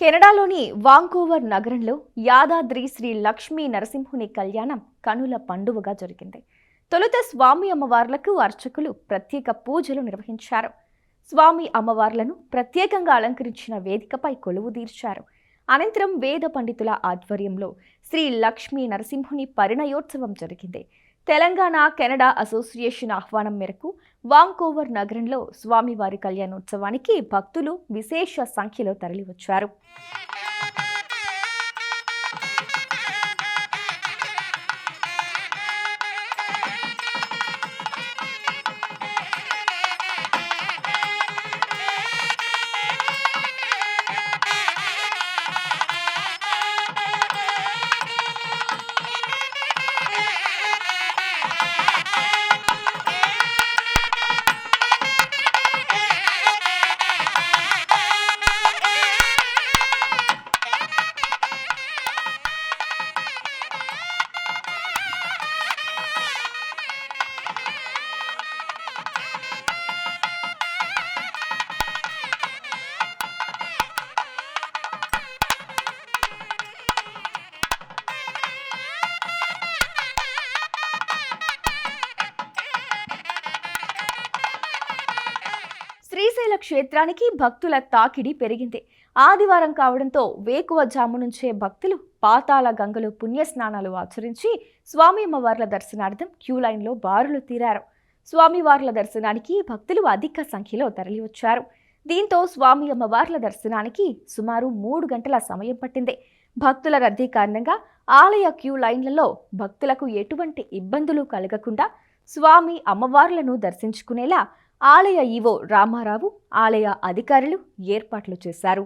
కెనడాలోని Vancouver నగరంలో యాదాద్రి శ్రీ లక్ష్మీ నరసింహుని కళ్యాణం కనుల పండువగా జరిగింది. తొలుత స్వామి అమ్మవార్లకు అర్చకులు ప్రత్యేక పూజలు నిర్వహించారు. స్వామి అమ్మవార్లను ప్రత్యేకంగా అలంకరించిన వేదికపై కొలువు తీర్చారు. అనంతరం వేద పండితుల ఆధ్వర్యంలో శ్రీ లక్ష్మీ నరసింహుని పరిణయోత్సవం జరిగింది. తెలంగాణ కెనడా అసోసియేషన్ ఆహ్వానం మేరకు వాంకోవర్ నగరంలో స్వామివారి కళ్యాణోత్సవానికి భక్తులు విశేష సంఖ్యలో తరలివచ్చారు. శ్రీశైల క్షేత్రానికి భక్తుల తాకిడి పెరిగింది. ఆదివారం కావడంతో వేకువ జాము నుంచే భక్తులు పాతాళ గంగలో పుణ్యస్నానాలు ఆచరించి స్వామి అమ్మవార్ల దర్శనార్థం క్యూ లైన్లో బారులు తీరారు. స్వామివార్ల దర్శనానికి భక్తులు అధిక సంఖ్యలో తరలివచ్చారు. దీంతో స్వామి అమ్మవార్ల దర్శనానికి సుమారు మూడు గంటల సమయం పట్టింది. భక్తుల రద్దీ కారణంగా ఆలయ క్యూ లైన్లలో భక్తులకు ఎటువంటి ఇబ్బందులు కలగకుండా స్వామి అమ్మవార్లను దర్శించుకునేలా ఆలయ ఈవో రామారావు ఆలయ అధికారులు ఏర్పాట్లు చేశారు.